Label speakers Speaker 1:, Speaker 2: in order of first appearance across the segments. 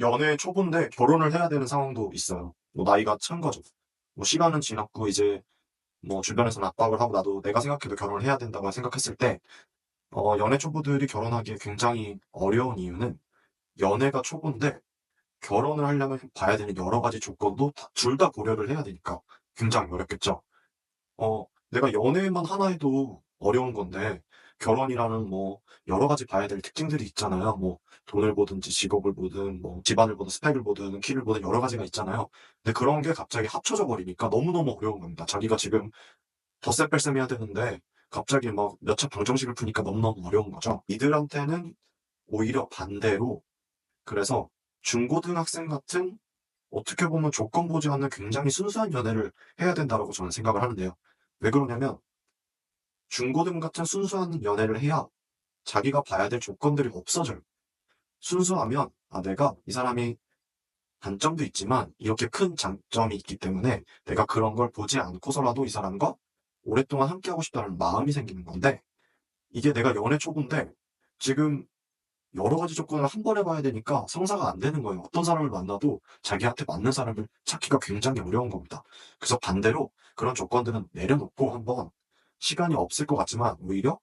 Speaker 1: 연애 초보인데 결혼을 해야 되는 상황도 있어요. 뭐 나이가 찬 거죠. 뭐 시간은 지났고 이제 뭐 주변에서는 압박을 하고 나도 내가 생각해도 결혼을 해야 된다고 생각했을 때 어, 연애 초보들이 결혼하기에 굉장히 어려운 이유는 연애가 초보인데 결혼을 하려면 봐야 되는 여러 가지 조건도 둘 다 고려를 해야 되니까 굉장히 어렵겠죠. 어, 내가 연애만 하나 해도 어려운 건데 결혼이라는 뭐 여러 가지 봐야 될 특징들이 있잖아요. 뭐 돈을 보든지 직업을 보든 뭐 집안을 보든 스펙을 보든 키를 보든 여러 가지가 있잖아요. 근데 그런 게 갑자기 합쳐져 버리니까 너무너무 어려운 겁니다. 자기가 지금 덧셈 뺄셈 해야 되는데 갑자기 막 몇 차 방정식을 푸니까 너무너무 어려운 거죠. 이들한테는 오히려 반대로 그래서 중고등학생 같은 어떻게 보면 조건 보지 않는 굉장히 순수한 연애를 해야 된다고 저는 생각을 하는데요. 왜 그러냐면 중고등 같은 순수한 연애를 해야 자기가 봐야 될 조건들이 없어져요. 순수하면 아 내가 이 사람이 단점도 있지만 이렇게 큰 장점이 있기 때문에 내가 그런 걸 보지 않고서라도 이 사람과 오랫동안 함께하고 싶다는 마음이 생기는 건데 이게 내가 연애 초보인데 지금 여러 가지 조건을 한 번에 봐야 되니까 성사가 안 되는 거예요. 어떤 사람을 만나도 자기한테 맞는 사람을 찾기가 굉장히 어려운 겁니다. 그래서 반대로 그런 조건들은 내려놓고 한번 시간이 없을 것 같지만 오히려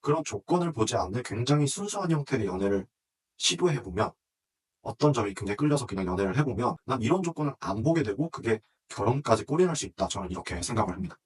Speaker 1: 그런 조건을 보지 않는 굉장히 순수한 형태의 연애를 시도해보면 어떤 점이 굉장히 끌려서 그냥 연애를 해보면 난 이런 조건을 안 보게 되고 그게 결혼까지 꼬리날 수 있다. 저는 이렇게 생각을 합니다.